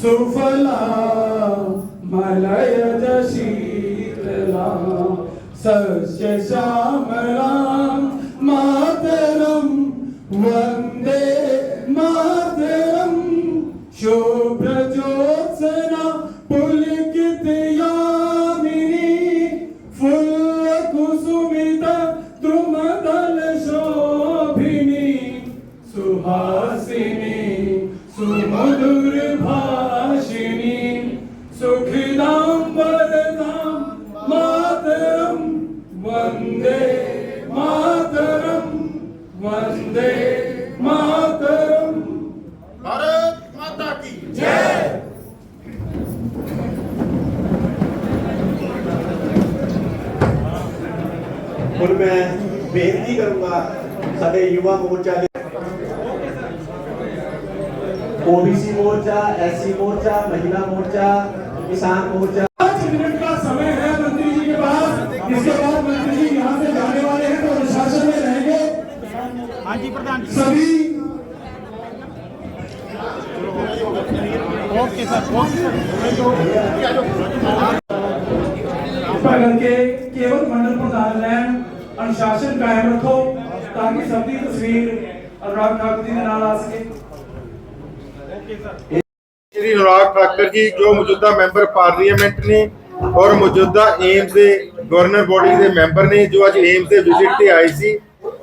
sufala malaya jashitala sasya shamalam mataram vande mataram shoh ਹੁਣ ਮੈਂ ਬੇਨਤੀ ਕਰੂੰਗਾ ਸਾਡੇ ਯੁਵਾ ਮੋਰਚਾ ਦੇ OBC ਮੋਰਚਾ, SC ਮੋਰਚਾ, ਮਹਿਲਾ ਮੋਰਚਾ, ਕਿਸਾਨ ਮੋਰਚਾ ਕਿਰਪਾ ਕਰਕੇ ਕੇਵਲ ਮੰਡਲ ਪ੍ਰਧਾਨ ਲੈਣ ਅਨੁਸ਼ਾਸਨ ਕਾਇਮ ਰੱਖੋ ਤਾਂ ਕਿ ਸਭ ਦੀ ਤਸਵੀਰ ਅਨੁਰਾਗ ਠਾਕੁਰ ਜੀ ਦੇ ਨਾਲ ਆ ਸਕੇ। ਸ਼੍ਰੀ ਅਨੁਰਾਗ ਠਾਕੁਰ ਜੀ, ਜੋ ਮੌਜੂਦਾ ਮੈਂਬਰ ਪਾਰਲੀਮੈਂਟ ਨੇ ਔਰ ਮੌਜੂਦਾ ਏਮਸ ਦੇ ਗਵਰਨਰ ਬੋਡੀ ਦੇ ਮੈਂਬਰ ਨੇ, ਜੋ ਅੱਜ ਏਮਸ ਦੇ ਵਿਜ਼ਿਟ ਤੇ ਆਏ ਸੀ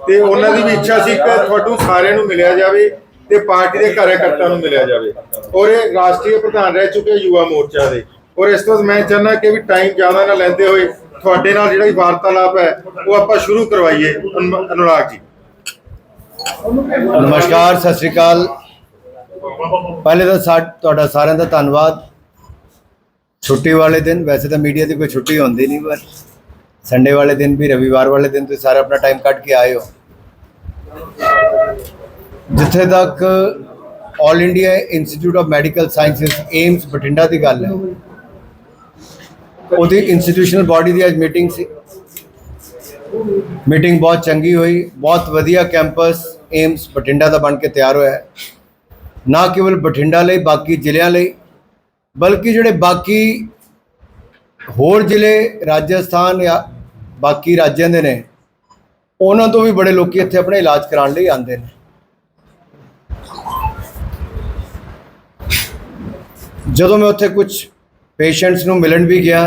ਤੇ ਉਹਨਾਂ ਦੀ ਵੀ ਇੱਛਾ ਸੀ ਕਿ ਤੁਹਾਨੂੰ ਸਾਰਿਆਂ ਨੂੰ ਮਿਲਿਆ ਜਾਵੇ ਤੇ ਪਾਰਟੀ ਦੇ ਕਾਰਜਕਰਤਾ ਨੂੰ ਮਿਲਿਆ ਜਾਵੇ। ਔਰ ਇਹ ਰਾਸ਼ਟਰੀ ਪ੍ਰਧਾਨ ਰਹਿ ਚੁੱਕੇ ਯੁਵਾ ਮੋਰਚਾ ਦੇ। ਔਰ ਇਸ ਤੋਂ ਮੈਂ ਚਾਹੁੰਦਾ ਕਿ ਵੀ ਟਾਈਮ ਜ਼ਿਆਦਾ ਨਾ ਲੈਂਦੇ ਹੋਏ ਤੁਹਾਡੇ ਨਾਲ ਜਿਹੜਾ ਵਾਰਤਾਲਾਪ ਹੈ, ਉਹ ਆਪਾਂ ਸ਼ੁਰੂ ਕਰਵਾਈਏ। ਅਨੁਰਾਗ ਜੀ। ਨਮਸਕਾਰ, ਸਤਿ ਸ਼੍ਰੀ ਅਕਾਲ। ਪਹਿਲੇ ਤਾਂ ਤੁਹਾਡਾ ਸਾਰਿਆਂ ਦਾ ਧੰਨਵਾਦ। ਛੁੱਟੀ ਵਾਲੇ ਦਿਨ, ਵੈਸੇ ਤਾਂ ਮੀਡੀਆ ਦੀ ਕੋਈ ਛੁੱਟੀ ਹੁੰਦੀ ਨਹੀਂ ਪਰ ਸੰਡੇ ਵਾਲੇ ਦਿਨ ਵੀ, ਰਵੀਵਾਰ ਵਾਲੇ ਦਿਨ ਤੁਸੀਂ ਸਾਰੇ ਆਪਣਾ ਟਾਈਮ ਕੱਢ ਕੇ ਆਏ ਹੋ। ਜਿੱਥੇ ਤੱਕ All India Institute of Medical Sciences AIIMS Bathinda ਦੀ ਗੱਲ ਹੈ ਉਹਦੀ ਇੰਸਟੀਟਿਊਸ਼ਨਲ ਬਾਡੀ ਦੀ ਅੱਜ ਮੀਟਿੰਗ ਸੀ। ਮੀਟਿੰਗ ਬਹੁਤ ਚੰਗੀ ਹੋਈ, ਬਹੁਤ ਵਧੀਆ ਕੈਂਪਸ ਏਮਸ ਬਠਿੰਡਾ ਦਾ ਬਣ ਕੇ ਤਿਆਰ ਹੋਇਆ ਹੈ। ਨਾ ਕੇਵਲ ਬਠਿੰਡਾ ਲਈ, ਬਾਕੀ ਜ਼ਿਲ੍ਹਿਆਂ ਲਈ, ਬਲਕਿ ਜਿਹੜੇ ਬਾਕੀ ਹੋਰ ਜ਼ਿਲ੍ਹੇ, ਰਾਜਸਥਾਨ ਜਾਂ ਬਾਕੀ ਰਾਜਾਂ ਦੇ ਨੇ, ਉਹਨਾਂ ਤੋਂ ਵੀ ਬੜੇ ਲੋਕੀ ਇੱਥੇ ਆਪਣੇ ਇਲਾਜ ਕਰਾਉਣ ਲਈ ਆਉਂਦੇ ਨੇ। ਜਦੋਂ ਮੈਂ ਉੱਥੇ ਕੁਝ ਪੇਸ਼ੈਂਟਸ ਨੂੰ ਮਿਲਣ ਵੀ ਗਿਆ।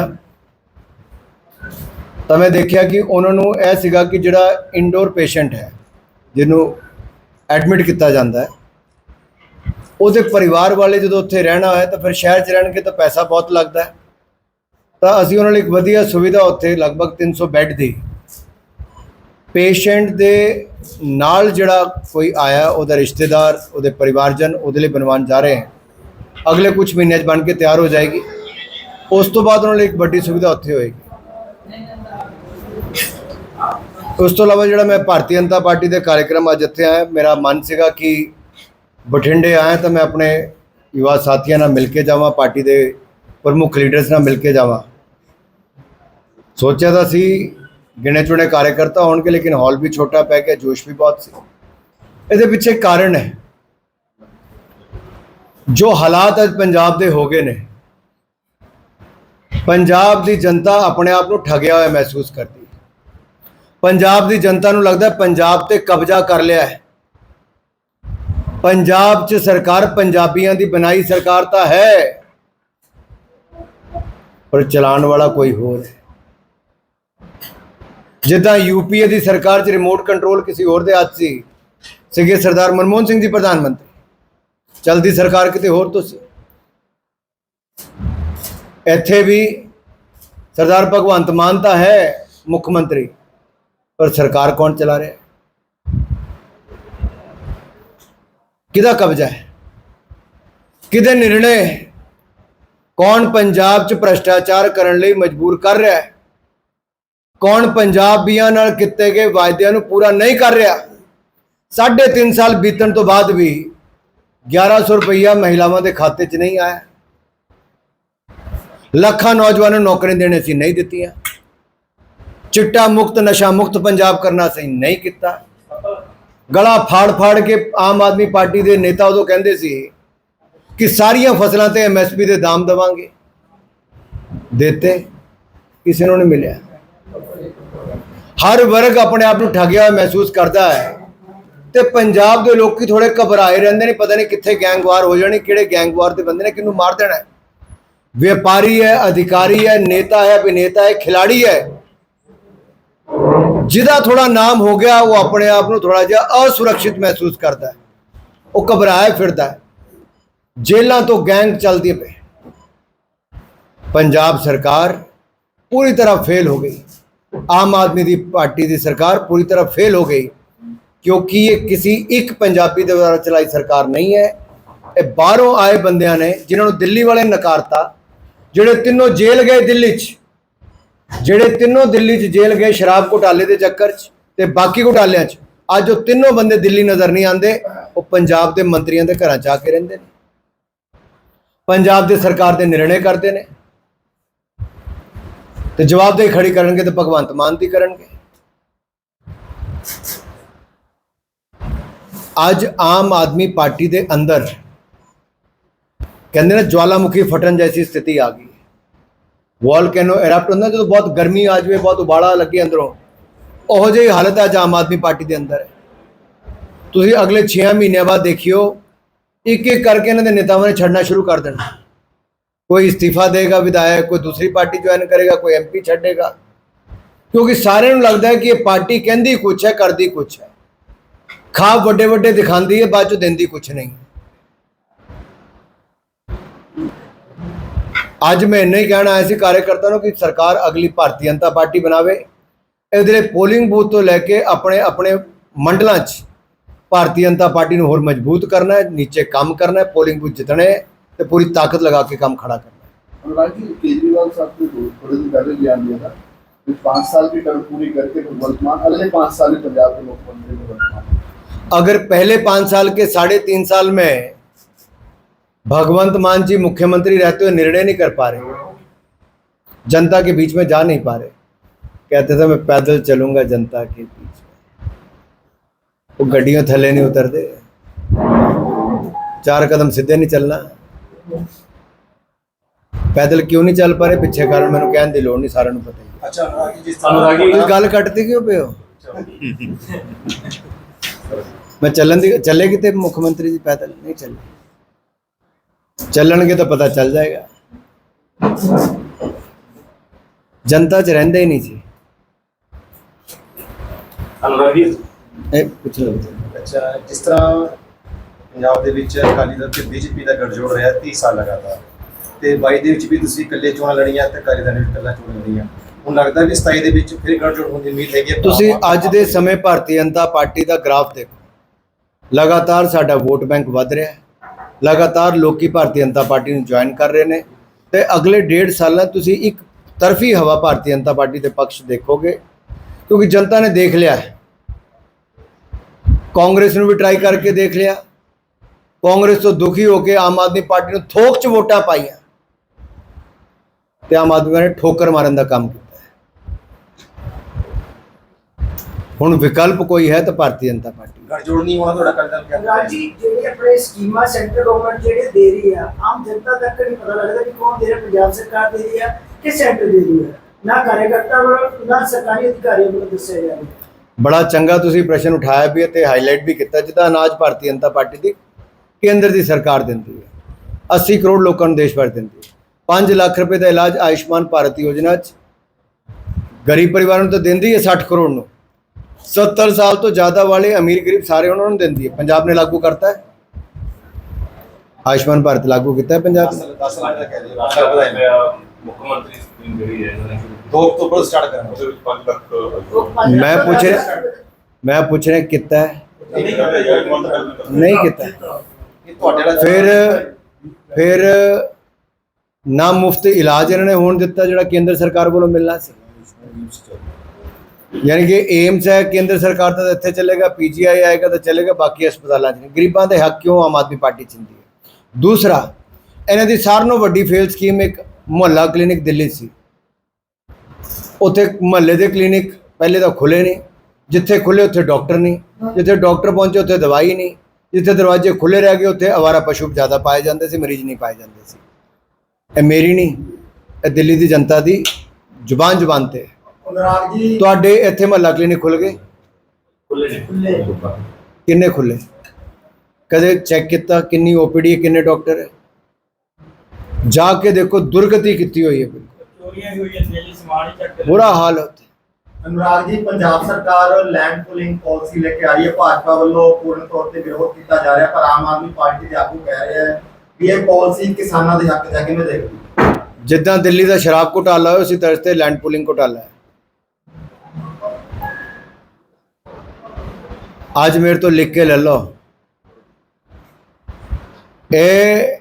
ਤਾਂ ਮੈਂ ਦੇਖਿਆ ਕਿ ਉਹਨਾਂ ਨੂੰ ਇਹ ਸੀਗਾ ਕਿ ਜਿਹੜਾ ਇਨਡੋਰ ਪੇਸ਼ੈਂਟ ਹੈ, ਜਿਹਨੂੰ ਐਡਮਿਟ ਕੀਤਾ ਜਾਂਦਾ ਹੈ, ਉਹਦੇ ਪਰਿਵਾਰ ਵਾਲੇ ਜਦੋਂ ਉੱਥੇ ਰਹਿਣਾ ਹੋਇਆ ਤਾਂ ਫਿਰ ਸ਼ਹਿਰ 'ਚ ਰਹਿਣਗੇ ਤਾਂ ਪੈਸਾ ਬਹੁਤ ਲੱਗਦਾ ਹੈ। ਤਾਂ ਅਸੀਂ ਉਹਨਾਂ ਲਈ ਇੱਕ ਵਧੀਆ ਸੁਵਿਧਾ ਉੱਥੇ ਲਗਭਗ 300 ਬੈੱਡ ਦੀ। ਪੇਸ਼ੈਂਟ ਦੇ ਨਾਲ ਜਿਹੜਾ ਕੋਈ ਆਇਆ, ਉਹਦਾ ਰਿਸ਼ਤੇਦਾਰ, ਉਹਦੇ ਪਰਿਵਾਰਜਨ ਉਹਦੇ ਲਈ ਬਣਵਾਉਣ ਜਾ ਰਹੇ ਹਨ ਅਗਲੇ ਕੁਝ ਮਹੀਨਿਆਂ 'ਚ ਬਣ ਕੇ ਤਿਆਰ ਹੋ ਜਾਏਗੀ। ਉਸ ਤੋਂ ਬਾਅਦ ਉਹਨਾਂ ਲਈ ਇੱਕ ਵੱਡੀ ਸੁਵਿਧਾ ਉੱਥੇ ਹੋਏਗੀ। ਉਸ ਤੋਂ ਇਲਾਵਾ ਜਿਹੜਾ ਮੈਂ ਭਾਰਤੀ ਜਨਤਾ ਪਾਰਟੀ ਦੇ ਕਾਰਜਕ੍ਰਮ ਅੱਜ ਇੱਥੇ ਆਇਆ, ਮੇਰਾ ਮਨ ਸੀਗਾ ਕਿ ਬਠਿੰਡੇ ਆਇਆ ਤਾਂ ਮੈਂ ਆਪਣੇ ਯੁਵਾ ਸਾਥੀਆਂ ਨਾਲ ਮਿਲ ਕੇ ਜਾਵਾਂ, ਪਾਰਟੀ ਦੇ ਪ੍ਰਮੁੱਖ ਲੀਡਰਸ ਨਾਲ ਮਿਲ ਕੇ ਜਾਵਾਂ। ਸੋਚਿਆ ਤਾਂ ਸੀ, ਗਿਣੇ ਚੁਣੇ ਕਾਰਜਕਰਤਾ ਹੋਣਗੇ, ਲੇਕਿਨ ਹਾਲ ਵੀ ਛੋਟਾ ਪੈ ਗਿਆ, ਜੋਸ਼ ਵੀ ਬਹੁਤ ਸੀ। ਇਹਦੇ ਪਿੱਛੇ ਕਾਰਨ ਹੈ। ਜੋ ਹਾਲਾਤ ਅੱਜ ਪੰਜਾਬ ਦੇ ਹੋ ਗਏ ਨੇ ਪੰਜਾਬ ਦੀ ਜਨਤਾ ਆਪਣੇ ਆਪ ਨੂੰ ਠੱਗਿਆ ਹੋਇਆ ਮਹਿਸੂਸ ਕਰਦੀ ਹੈ। ਪੰਜਾਬ ਦੀ ਜਨਤਾ ਨੂੰ ਲੱਗਦਾ ਪੰਜਾਬ ਤੇ ਕਬਜ਼ਾ ਕਰ ਲਿਆ ਹੈ। ਪੰਜਾਬ 'ਚ ਸਰਕਾਰ ਪੰਜਾਬੀਆਂ ਦੀ ਬਣਾਈ ਸਰਕਾਰ ਤਾਂ ਹੈ, ਪਰ ਚਲਾਉਣ ਵਾਲਾ ਕੋਈ ਹੋਰ ਹੈ। ਜਿੱਦਾਂ ਯੂਪੀਏ ਦੀ ਸਰਕਾਰ 'ਚ ਰਿਮੋਟ ਕੰਟਰੋਲ ਕਿਸੇ ਹੋਰ ਦੇ ਹੱਥ ਸੀ, ਸੀਗੇ ਸਰਦਾਰ ਮਨਮੋਹਨ ਸਿੰਘ ਜੀ ਪ੍ਰਧਾਨ ਮੰਤਰੀ। ਚਲਦੀ ਸਰਕਾਰ ਕਿਤੇ ਹੋਰ ਤੋਂ ਸੀ? ਇੱਥੇ ਵੀ ਸਰਦਾਰ ਭਗਵੰਤ ਮਾਨ ਤਾਂ ਹੈ ਮੁੱਖ ਮੰਤਰੀ, ਪਰ ਸਰਕਾਰ ਕੌਣ ਚਲਾ ਰਿਹਾ ਕਿਹਦਾ ਕਬਜ਼ਾ ਹੈ? ਕਿਹਦੇ ਨਿਰਣੇ? ਕੌਣ ਪੰਜਾਬ 'ਚ ਭ੍ਰਸ਼ਟਾਚਾਰ ਕਰਨ ਲਈ ਮਜਬੂਰ ਕਰ ਰਿਹਾ ਹੈ? ਕੌਣ ਪੰਜਾਬੀਆਂ ਨਾਲ ਕੀਤੇ ਗਏ ਵਾਅਦਿਆਂ ਨੂੰ ਪੂਰਾ ਨਹੀਂ ਕਰ ਰਿਹਾ? ਸਾਢੇ 3 ਸਾਲ ਬੀਤਣ ਤੋਂ ਬਾਅਦ ਵੀ 1100 ਰੁਪਈਆ ਮਹਿਲਾਵਾਂ ਦੇ ਖਾਤੇ 'ਚ ਨਹੀਂ ਆਇਆ। ਲੱਖਾਂ ਨੌਜਵਾਨਾਂ ਨੂੰ ਨੌਕਰੀਆਂ ਦੇਣੇ ਸੀ ਨਹੀਂ ਦਿੱਤੀਆਂ। ਚਿੱਟਾ ਮੁਕਤ, ਨਸ਼ਾ ਮੁਕਤ ਪੰਜਾਬ ਕਰਨਾ ਸੀ ਨਹੀਂ ਕੀਤਾ। ਗਲਾ ਫਾੜ ਫਾੜ ਕੇ ਆਮ ਆਦਮੀ ਪਾਰਟੀ ਦੇ ਨੇਤਾ ਉਦੋਂ ਕਹਿੰਦੇ ਸੀ ਕਿ ਸਾਰੀਆਂ ਫਸਲਾਂ ਤੇ ਐਮਐਸਪੀ ਦੇ ਦਾਮ ਦੇਵਾਂਗੇ। ਦਿੱਤੇ। ਕਿਸੇ ਨੂੰ ਨਹੀਂ ਮਿਲਿਆ। ਹਰ ਵਰਗ ਆਪਣੇ ਆਪ ਨੂੰ ਠੱਗਿਆ ਹੋਇਆ ਮਹਿਸੂਸ ਕਰਦਾ ਹੈ ਤੇ ਪੰਜਾਬ ਦੇ ਲੋਕੀ ਥੋੜੇ ਘਬਰਾਏ ਰਹਿੰਦੇ ਨੇ, ਪਤਾ ਨਹੀਂ ਕਿੱਥੇ ਗੈਂਗਵਾਰ ਹੋ ਜਾਣੀ, ਕਿਹੜੇ ਗੈਂਗਵਾਰ ਦੇ ਬੰਦੇ ਨੇ ਕਿਹਨੂੰ ਮਾਰ ਦੇਣਾ ਹੈ ਵਪਾਰੀ ਹੈ ਅਧਿਕਾਰੀ ਹੈ ਨੇਤਾ ਹੈ ਅਭਿਨੇਤਾ ਹੈ ਖਿਲਾੜੀ ਹੈ ਜਿਹਦਾ ਥੋੜਾ ਨਾਮ ਹੋ ਗਿਆ ਉਹ ਆਪਣੇ ਆਪ ਨੂੰ ਥੋੜਾ ਜਿਹਾ ਅਸੁਰੱਖਿਅਤ ਮਹਿਸੂਸ ਕਰਦਾ ਹੈ ਉਹ ਘਬਰਾਇਆ ਫਿਰਦਾ ਹੈ ਜੇਲ੍ਹਾਂ ਤੋਂ ਗੈਂਗ ਚੱਲਦੀ ਪਈ ਪੰਜਾਬ ਸਰਕਾਰ ਪੂਰੀ ਤਰ੍ਹਾਂ ਫੇਲ ਹੋ ਗਈ ਆਮ ਆਦਮੀ ਦੀ ਪਾਰਟੀ ਦੀ ਸਰਕਾਰ ਪੂਰੀ ਤਰ੍ਹਾਂ ਫੇਲ ਹੋ ਗਈ ਕਿਉਂਕਿ ਇਹ ਕਿਸੇ ਇੱਕ ਪੰਜਾਬੀ ਦੇ ਦੁਆਰਾ ਚਲਾਈ ਸਰਕਾਰ ਨਹੀਂ ਹੈ ਇਹ ਬਾਹਰੋਂ ਆਏ ਬੰਦਿਆਂ ਨੇ ਜਿਨ੍ਹਾਂ ਨੂੰ ਦਿੱਲੀ ਵਾਲੇ ਨਕਾਰਤਾ ਜਿਹੜੇ ਤਿੰਨੋਂ ਜੇਲ੍ਹ ਗਏ ਦਿੱਲੀ 'ਚ, ਜਿਹੜੇ ਤਿੰਨੋਂ ਦਿੱਲੀ 'ਚ ਜੇਲ੍ਹ ਗਏ ਸ਼ਰਾਬ ਘੁਟਾਲੇ ਦੇ ਚੱਕਰ 'ਚ ਤੇ ਬਾਕੀ ਘੁਟਾਲਿਆਂ 'ਚ, ਅੱਜ ਉਹ ਤਿੰਨੋਂ ਬੰਦੇ ਦਿੱਲੀ ਨਜ਼ਰ ਨਹੀਂ ਆਉਂਦੇ, ਉਹ ਪੰਜਾਬ ਦੇ ਮੰਤਰੀਆਂ ਦੇ ਘਰਾਂ 'ਚ ਆ ਕੇ ਰਹਿੰਦੇ ਨੇ। ਪੰਜਾਬ ਦੇ ਸਰਕਾਰ ਦੇ ਨਿਰਣੇ ਕਰਦੇ ਨੇ। ਤੇ ਜਵਾਬਦੇਹੀ ਖੜੀ ਕਰਨਗੇ ਤੇ ਭਗਵੰਤ ਮਾਨ ਦੀ ਕਰਨਗੇ। ਅੱਜ ਆਮ ਆਦਮੀ ਪਾਰਟੀ ਦੇ ਅੰਦਰ ਕਹਿੰਦੇ ਨੇ ਜਵਾਲਾਮੁਖੀ ਫਟਣ ਜੈਸੀ ਸਥਿਤੀ ਆ ਗਈ। ਵੋਲਕੈਨੋ ਐਰਪਟ ਹੁੰਦਾ ਜਦੋਂ ਬਹੁਤ ਗਰਮੀ ਆ ਜਾਵੇ, ਬਹੁਤ ਉਬਾਲਾ ਲੱਗੇ ਅੰਦਰੋਂ, ਉਹੋ ਜਿਹੀ ਹਾਲਤ ਅੱਜ ਆਮ ਆਦਮੀ ਪਾਰਟੀ ਦੇ ਅੰਦਰ। ਹੈ ਤੁਸੀਂ ਅਗਲੇ 6 ਮਹੀਨਿਆਂ ਬਾਅਦ ਦੇਖਿਓ ਇੱਕ ਇੱਕ ਕਰਕੇ ਇਹਨਾਂ ਦੇ ਨੇਤਾਵਾਂ ਨੇ ਛੱਡਣਾ ਸ਼ੁਰੂ ਕਰ ਦੇਣਾ। ਕੋਈ ਇਸਤੀਫਾ ਦੇਗਾ ਵਿਧਾਇਕ, ਕੋਈ ਦੂਸਰੀ ਪਾਰਟੀ ਜੁਆਇਨ ਕਰੇਗਾ, ਕੋਈ ਐਮਪੀ ਛੱਡੇਗਾ। ਕਿਉਂਕਿ ਸਾਰਿਆਂ ਨੂੰ ਲੱਗਦਾ ਹੈ ਕਿ ਇਹ ਪਾਰਟੀ ਕਹਿੰਦੀ ਕੁਛ ਹੈ, ਕਰਦੀ ਕੁਛ ਹੈ। ਖਾ ਵੱਡੇ ਵੱਡੇ ਦਿਖਾਉਂਦੀ ਹੈ, ਬਾਅਦ 'ਚੋਂ ਦਿੰਦੀ ਕੁਛ ਨਹੀਂ। ਅੱਜ ਮੈਂ ਇੰਨਾ ਹੀ ਕਹਿਣਾ ਆਇਆ ਸੀ ਕਾਰਜਕਰਤਾ ਨੂੰ ਕਿ ਸਰਕਾਰ ਅਗਲੀ ਭਾਰਤੀ ਜਨਤਾ ਪਾਰਟੀ ਬਣਾਵੇ ਇਹਦੇ ਲਈ ਪੋਲਿੰਗ ਬੂਥ ਤੋਂ ਲੈ ਕੇ ਆਪਣੇ ਆਪਣੇ ਮੰਡਲਾਂ 'ਚ ਭਾਰਤੀ ਜਨਤਾ ਪਾਰਟੀ ਨੂੰ ਹੋਰ ਮਜ਼ਬੂਤ ਕਰਨਾ ਹੈ ਨੀਚੇ ਕੰਮ ਕਰਨਾ ਹੈ ਪੋਲਿੰਗ ਬੂਥ ਜਿੱਤਣੇ ਹੈ ਤੇ ਪੂਰੀ ਤਾਕਤ ਲਗਾ ਕੇ ਕੰਮ ਖੜਾ करना है अनुराग जी केजरीवाल साहब ने दो- थोड़े दिन पहले बयान दिया था कि पाँच साल की टर्म पूरी करके वर्तमान अगले पाँच साल में पंजाब के मुख्यमंत्री में वर्तमान अगर पहले पाँच साल के साढ़े तीन साल में भगवंत मान जी मुख्यमंत्री रहते हुए निर्णय नहीं कर पा रहे जनता के बीच में जा नहीं पा रहे कहते थे मैं पैदल चलूंगा जनता के बीच में वो गड्डियों थले नहीं उतरते चार कदम सीधे नहीं चलना ਪੈਦਲ ਕਿਉਂ ਨਹੀਂ ਚੱਲ ਪਾ ਰਹੇ ਪਿੱਛੇ ਕਾਰਨ ਮੈਨੂੰ ਕਹਿਣ ਦੀ ਲੋੜ ਨਹੀਂ ਸਾਰਿਆਂ ਨੂੰ ਪਤਾ ਹੀ अच्छा अनुराग जी जिस ਤੁਸੀਂ ਗੱਲ ਕੱਟਦੇ ਕਿਉਂ ਪਏ ਹੋ ਮੈਂ ਚੱਲਣ ਦੀ ਚੱਲੇ ਕਿਤੇ ਮੁੱਖ ਮੰਤਰੀ ਜੀ ਪੈਦਲ ਨਹੀਂ ਚੱਲੇ ਚੱਲਣਗੇ ਤਾਂ ਪਤਾ ਚੱਲ ਜਾਏਗਾ। ਜਨਤਾ 'ਚ ਰਹਿੰਦੇ ਹੀ ਨਹੀਂ ਜੀ ਅਨੁਰਾਗ ਇਹ ਪੁੱਛ ਲਓ। ਅੱਛਾ ਜਿਸ ਤਰ੍ਹਾਂ ਪੰਜਾਬ ਦੇ ਵਿੱਚ ਅਕਾਲੀ ਦਲ ਤੇ ਬੀਜੇਪੀ ਦਾ ਗੱਠਜੋੜ ਰਿਹਾ 30 ਸਾਲ ਲਗਾਤਾਰ ਤੇ 22 ਦੇ ਵਿੱਚ ਵੀ ਤੁਸੀਂ ਇਕੱਲੇ ਚੋਣਾਂ ਲੜੀਆਂ ਤੇ ਅਕਾਲੀ ਦਲ ਨੇ ਇਕੱਲਾ ਚੋਣ ਲੜੀਆਂ ਹੁਣ ਲੱਗਦਾ ਵੀ 27 ਦੇ ਵਿੱਚ ਫਿਰ ਗੱਠਜੋੜ ਹੋਣ ਦੀ ਉਮੀਦ ਹੈਗੀ ਹੈ। ਤੁਸੀਂ ਅੱਜ ਦੇ ਸਮੇਂ ਭਾਰਤੀ ਜਨਤਾ ਪਾਰਟੀ ਦਾ ਗ੍ਰਾਫ ਦੇਖੋ। ਲਗਾਤਾਰ ਸਾਡਾ ਵੋਟ ਬੈਂਕ ਵੱਧ ਰਿਹਾ ਹੈ। ਲਗਾਤਾਰ ਲੋਕੀ ਭਾਰਤੀ ਜਨਤਾ ਪਾਰਟੀ ਨੂੰ ਜੁਆਇਨ ਕਰ ਰਹੇ ਨੇ ਤੇ ਅਗਲੇ ਡੇਢ ਸਾਲਾਂ ਤੁਸੀਂ ਇੱਕ ਤਰਫੀ ਹਵਾ ਭਾਰਤੀ ਜਨਤਾ ਪਾਰਟੀ ਦੇ ਪੱਖ ਦੇਖੋਗੇ, ਕਿਉਂਕਿ ਜਨਤਾ ਨੇ ਦੇਖ ਲਿਆ ਹੈ। ਕਾਂਗਰਸ ਨੂੰ ਵੀ ਟਰਾਈ ਕਰਕੇ ਦੇਖ ਲਿਆ। ਕਾਂਗਰਸ ਤੋਂ ਦੁਖੀ ਹੋ ਕੇ ਆਮ ਆਦਮੀ ਪਾਰਟੀ ਨੂੰ ਥੋਕ ਚ ਵੋਟਾਂ ਪਾਈਆਂ। ਤੇ ਆਮ ਆਦਮੀ ਨੇ ਠੋਕਰ ਮਾਰਨ ਦਾ ਕੰਮ ਕੀਤਾ ਹੈ ਹੁਣ ਵਿਕਲਪ ਕੋਈ ਹੈ ਤਾਂ ਭਾਰਤੀ ਜਨਤਾ ਪਾਰਟੀ ਗੱਠਜੋੜ ਨਹੀਂ ਹੋਣਾ ਤੁਹਾਡਾ ਕਹਿੰਦਾ ਰਾਜ ਜੀ ਜਿਹੜੀ ਆਪਣੇ ਸਕੀਮਾਂ ਸੈਂਟਰ ਗਵਰਨਮੈਂਟ ਜਿਹੜੇ ਦੇ ਰਹੀ ਆ ਆਮ ਜਨਤਾ ਤੱਕ ਨਹੀਂ ਪਤਾ ਲੱਗਦਾ ਕਿ ਕੌਣ ਦੇ ਰਿਹਾ ਪੰਜਾਬ ਸਰਕਾਰ ਦੇ ਰਹੀ ਆ ਕਿ ਸੈਂਟਰ ਦੇ ਰਹੀ ਆ। ਨਾ ਕਾਰਜਕਰਤਾ ਵੱਲੋਂ ਨਾ ਸਰਕਾਰੀ ਅਧਿਕਾਰੀਆਂ ਵੱਲੋਂ ਦੱਸਿਆ ਜਾ ਰਿਹਾ। ਬੜਾ ਚੰਗਾ ਤੁਸੀਂ ਪ੍ਰਸ਼ਨ ਉਠਾਇਆ ਵੀ ਤੇ ਹਾਈਲਾਈਟ ਵੀ ਕੀਤਾ ਜਿੱਦਾਂ ਅਨਾਜ ਭਾਰਤੀ ਜਨਤਾ ਪਾਰਟੀ ਦੀ ਕੇਂਦਰ ਦੀ ਸਰਕਾਰ ਦਿੰਦੀ ਹੈ। 80 ਕਰੋੜ ਲੋਕਾਂ ਨੂੰ ਦੇਸ਼ ਭਰ ਦਿੰਦੀ ਹੈ। 5 ਲੱਖ ਰੁਪਏ ਦਾ ਇਲਾਜ ਆਯੁਸ਼ਮਾਨ ਭਾਰਤ ਯੋਜਨਾ 'ਚ ਗਰੀਬ ਪਰਿਵਾਰਾਂ ਨੂੰ ਤਾਂ ਦਿੰਦੀ ਹੈ 60 ਕਰੋੜ ਨੂੰ। 70 ਸਾਲ ਤੋਂ ਜ਼ਿਆਦਾ ਵਾਲੇ ਅਮੀਰ ਗਰੀਬ ਸਾਰੇ ਉਹਨਾਂ ਨੂੰ ਦਿੰਦੀ ਹੈ। ਪੰਜਾਬ ਨੇ ਲਾਗੂ ਕਰਤਾ ਹੈ। ਆਯੁਸ਼ਮਾਨ ਭਾਰਤ ਲਾਗੂ ਕੀਤਾ ਹੈ ਪੰਜਾਬ ਨੇ। 10 ਲੱਖ ਦਾ ਕਹਿ ਰਹੇ ਮੁੱਖ ਮੰਤਰੀ ਸਕੀਮ ਜਿਹੜੀ ਹੈ ਇਹਨਾਂ ਨੇ ਸ਼ੁਰੂ 2 ਅਕਤੂਬਰ ਤੋਂ ਸਟਾਰਟ ਕਰਨਾ। ਉਹਦੇ ਵਿੱਚ 5 ਲੱਖ ਮੈਂ ਪੁੱਛ ਰਿਹਾ ਮੈਂ ਪੁੱਛ ਰਿਹਾ ਕੀਤਾ ਹੈ। ਨਹੀਂ ਕੀਤਾ ਇਹ ਤੁਹਾਡੇ ਵਾਲਾ ਫਿਰ ਫਿਰ ਨਾ ਮੁਫਤ ਇਲਾਜ ਇਹਨਾਂ ਨੇ ਹੋਣ ਦਿੱਤਾ ਜਿਹੜਾ ਕੇਂਦਰ ਸਰਕਾਰ ਵੱਲੋਂ ਮਿਲਣਾ ਸੀ। ਯਾਨੀ ਕਿ ਏਮਸ ਹੈ, ਕੇਂਦਰ ਸਰਕਾਰ ਦਾ ਤਾਂ ਇੱਥੇ ਚੱਲੇਗਾ ਪੀਜੀਆਈ ਆਏਗਾ ਤਾਂ ਚੱਲੇਗਾ, ਬਾਕੀ ਹਸਪਤਾਲਾਂ 'ਚ। ਨਹੀਂ ਗਰੀਬਾਂ ਦੇ ਹੱਕ ਕਿਉਂ ਆਮ ਆਦਮੀ ਪਾਰਟੀ 'ਚ ਹੁੰਦੀ ਹੈ? ਦੂਸਰਾ, ਇਹਨਾਂ ਦੀ ਸਾਰਿਆਂ ਨਾਲੋਂ ਵੱਡੀ ਫੇਲ ਸਕੀਮ ਇੱਕ ਮੁਹੱਲਾ ਕਲੀਨਿਕ ਦਿੱਲੀ ਸੀ। ਉੱਥੇ ਮੁਹੱਲੇ ਦੇ ਕਲੀਨਿਕ ਪਹਿਲੇ ਤਾਂ ਖੁੱਲੇ ਨਹੀਂ, ਜਿੱਥੇ ਖੁੱਲੇ ਉੱਥੇ ਡਾਕਟਰ ਨਹੀਂ, ਜਿੱਥੇ ਡਾਕਟਰ ਪਹੁੰਚੇ ਉੱਥੇ ਦਵਾਈ ਨਹੀਂ, ਜਿੱਥੇ ਦਰਵਾਜ਼ੇ ਖੁੱਲੇ ਰਹਿ ਗਏ ਉੱਥੇ ਅਵਾਰਾ ਪਸ਼ੂ ਜ਼ਿਆਦਾ ਪਾਏ ਜਾਂਦੇ ਸੀ, ਮਰੀਜ਼ ਨਹੀਂ ਪਾਏ ਜਾਂਦੇ ਸੀ। ਇਹ ਮੇਰੀ ਨਹੀਂ, ਇਹ ਦਿੱਲੀ ਦੀ ਜਨਤਾ ਦੀ ਜ਼ੁਬਾਨ ਜ਼ੁਬਾਨ ਤੇ ਅਨੁਰਾਗ ਜੀ। ਤੁਹਾਡੇ ਇੱਥੇ ਮਹੱਲਾ ਕਲੀਨਿਕ ਖੁੱਲ ਗਏ? ਖੁੱਲੇ ਨੇ। ਖੁੱਲੇ ਕਿੰਨੇ ਖੁੱਲੇ ਕਦੇ ਚੈੱਕ ਕੀਤਾ? ਕਿੰਨੀ ਓਪੀਡੀ ਹੈ? ਕਿੰਨੇ ਡਾਕਟਰ ਹੈ? ਜਾ ਕੇ ਦੇਖੋ ਦੁਰਗਤੀ ਕੀਤੀ ਹੋਈ ਹੈ ਚੋਰੀਆਂ ਹੋਈਆਂ ਨੇ ਸਮਾਨ ਹੀ ਚੱਕ ਬੁਰਾ ਹਾਲ ਹੁੰਦਾ ਅਨੁਰਾਗ ਜੀ ਪੰਜਾਬ ਸਰਕਾਰ ਲੈਂਡ ਪੁਲਿੰਗ ਪਾਲਿਸੀ ਲੈ ਕੇ ਆ ਰਹੀ ਹੈ। ਭਾਜਪਾ ਵੱਲੋਂ ਪੂਰਨ ਤੌਰ ਤੇ ਵਿਰੋਧ ਕੀਤਾ ਜਾ ਰਿਹਾ ਪਰ ਆਮ ਆਦਮੀ ਪਾਰਟੀ ਦੇ ਆਗੂ ਕਹਿ ਰਿਹਾ ਹੈ ਵੀ ਇਹ ਪਾਲਿਸੀ ਕਿਸਾਨਾਂ ਦੇ ਹੱਕ ਜਾ ਕਿਵੇਂ ਦੇਖਦੀ ਜਿੱਦਾਂ ਦਿੱਲੀ ਦਾ ਸ਼ਰਾਬ ਘੁਟਾਲਾ ਹੋਇਆ ਉਸੇ ਤਰ੍ਹਾਂ ਤੇ ਲੈਂਡ ਪੁਲਿੰਗ ਘੁਟਾਲਾ ਹੈ। ਅੱਜ ਮੇਰੇ ਤੋਂ ਲਿਖ ਕੇ ਲੈ ਲਓ। ਇਹ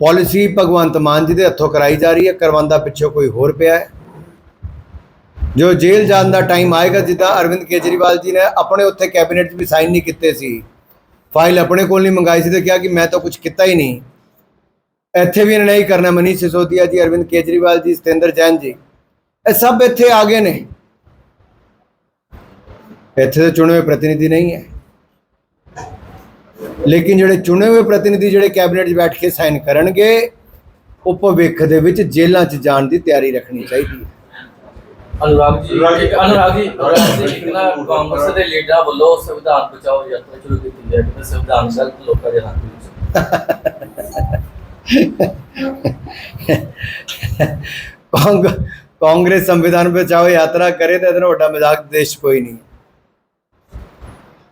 ਪਾਲਿਸੀ ਭਗਵੰਤ ਮਾਨ ਜੀ ਦੇ ਹੱਥੋਂ ਕਰਾਈ ਜਾ ਰਹੀ ਹੈ। ਕਰਵਾਉਂਦਾ ਪਿੱਛੇ ਕੋਈ ਹੋਰ ਪਿਆ ਹੈ। ਜੋ ਜੇਲ੍ਹ ਜਾਣ ਦਾ ਟਾਈਮ ਆਏਗਾ, ਜਿੱਦਾਂ ਅਰਵਿੰਦ ਕੇਜਰੀਵਾਲ ਜੀ ਨੇ ਆਪਣੇ ਉੱਥੇ ਕੈਬਨਿਟ 'ਚ ਵੀ ਸਾਈਨ ਨਹੀਂ ਕੀਤੇ ਸੀ। ਫਾਈਲ ਆਪਣੇ ਕੋਲ ਨਹੀਂ ਮੰਗਾਈ ਸੀ ਤੇ ਕਿਹਾ ਕਿ ਮੈਂ ਤਾਂ ਕੁਝ ਕੀਤਾ ਹੀ ਨਹੀਂ। ਇੱਥੇ ਵੀ ਇਹਨਾਂ ਨੇ ਕਰਨਾ ਮਨੀਸ਼ ਸਿਸੋਦੀਆ ਜੀ, ਅਰਵਿੰਦ ਕੇਜਰੀਵਾਲ ਜੀ, ਸਤਿੰਦਰ ਜੈਨ ਜੀ, ਇਹ ਸਭ ਇੱਥੇ ਆ ਗਏ ਨੇ। ਇੱਥੇ ਦੇ ਚੁਣੇ ਹੋਏ ਪ੍ਰਤੀਨਿਧੀ ਨਹੀਂ ਹੈ। ਲੇਕਿਨ ਜਿਹੜੇ ਚੁਣੇ ਹੋਏ ਪ੍ਰਤੀਨਿਧੀ ਜਿਹੜੇ ਕੈਬਨਿਟ 'ਚ ਬੈਠ ਕੇ ਸਾਈਨ ਕਰਨਗੇ ਉਹ ਭਵਿੱਖ ਦੇ ਵਿੱਚ ਜੇਲ੍ਹਾਂ 'ਚ ਜਾਣ ਦੀ ਤਿਆਰੀ ਰੱਖਣੀ ਚਾਹੀਦੀ ਹੈ। ਅਨੁਰਾਗ ਜੀ ਅਨੁਰਾਗ ਜੀ ਅਨੁਰਾਗ ਜੀ ਕਾਂਗਰਸ ਦੇ ਲੀਡਰਾਂ ਵੱਲੋਂ ਸੰਵਿਧਾਨ ਬਚਾਓ ਯਾਤਰਾ ਸ਼ੁਰੂ ਕੀਤੀ ਹੈ ਕਿ ਸੰਵਿਧਾਨ ਗਲਤ ਲੋਕਾਂ ਦੇ ਹੱਥ ਵਿੱਚ। ਕਾਂਗ ਕਾਂਗਰਸ ਸੰਵਿਧਾਨ ਬਚਾਓ ਯਾਤਰਾ ਕਰੇ ਤਾਂ ਇਹਦੇ ਵੱਡਾ ਮਜ਼ਾਕ ਦੇਸ਼ ਕੋਈ ਨਹੀਂ।